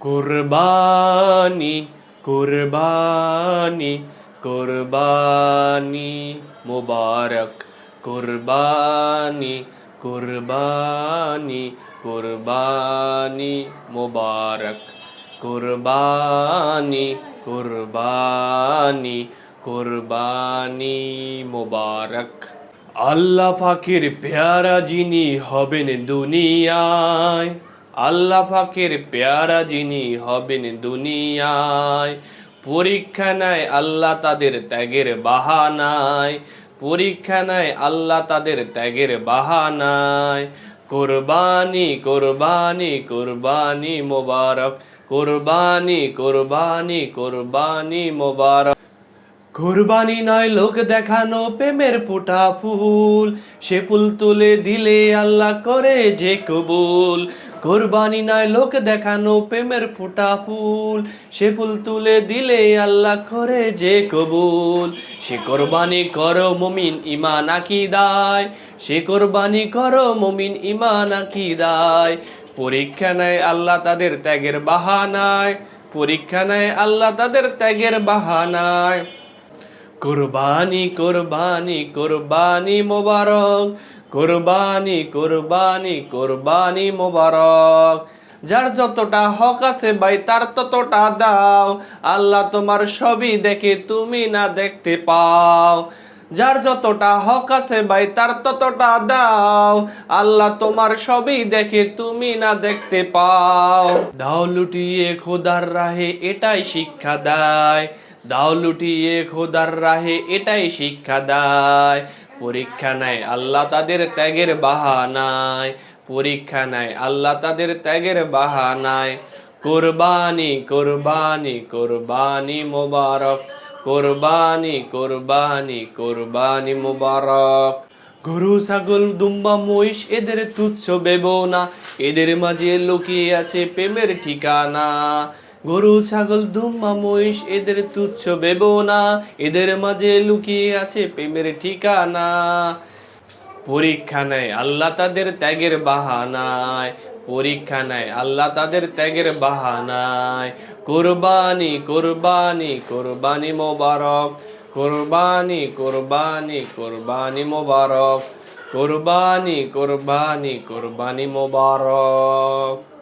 কুরবানি কুরবানি কুরবানি মুবারক। কুরবানি কুরবানি কুরবানি মুবারক। কুরবানি কুরবানি কুরবানি মুবারক। আল্লাহ ফাকির পেয়ারা যিনি হবেন দুনিয়ায়। আল্লাহ ফাকির পেয়ারা যিনি হবেন দুনিয়ায়, পরীক্ষা নেয় আল্লাহ তাদের ত্যাগের বাহানায়, পরীক্ষা নেয় আল্লাহ তাদের ত্যাগের বাহানায়। কোরবানি কোরবানি কোরবানি মোবারক, কোরবানি কোরবানি কোরবানি মোবারক। কোরবানি নয় লোক দেখানো প্রেমের ফোটা ফুল, সে ফুল তুলে দিলে আল্লাহ করে যে কবুল। কোরবানি নয়, লোক দেখানো প্রেমের ফোটা ফুল। সে ফুল তুলে দিলে আল্লাহ করে যে কবুল। সে কোরবানি করো মমিন ইমান আকিদায়। সে কোরবানি করো মমিন ইমান আকিদায়। পরীক্ষা নেয় আল্লাহ তাদের ত্যাগের বাহানায়। পরীক্ষা নেয় আল্লাহ তাদের ত্যাগের বাহানায়। কুরবানি কুরবানি কুরবানি মোবারক, কুরবানি কুরবানি কুরবানি মোবারক। যার যতটা হক আছে ভাই, তার ততটা দাও। আল্লাহ তোমার সবই দেখে, তুমি না দেখতে পাও। যার যতটা হক আছে ভাই, তার ততটা দাও। আল্লাহ তোমার সবই দেখে, তুমি না দেখতে পাও। দাও লুটিয়ে, খোদার রাহে, এটাই শিক্ষা দেয়। দাও লুটিয়ে খোদার রাহে, এটাই শিক্ষা দেয়। পরীক্ষা নেয় আল্লাহ তাদের ত্যাগের বাহানায়। পরীক্ষা নেয় আল্লাহ তাদের ত্যাগের বাহানায়। কোরবানি কোরবানি কোরবানি মোবারক। কোরবানি কোরবানি কোরবানি মোবারক। গরু, ছাগল, দুম্বা, মহিষ, এদের তুচ্ছ বেব না এদের মাঝে লুকিয়ে আছে প্রেমের ঠিকানা। গরু, ছাগল দুম্বা মহিষ, এদের তুচ্ছ বেব না এদের মাঝে লুকিয়ে আছে প্রেমের ঠিকানা। পরীক্ষা নেয় আল্লাহ তাদের ত্যাগের বাহানায়। পরীক্ষা নেয় আল্লাহ তাদের ত্যাগের বাহানায়। কোরবানি কোরবানি কোরবানি মোবারক। কোরবানি কোরবানি কোরবানি মোবারক। কোরবানি কোরবানি কোরবানি মোবারক।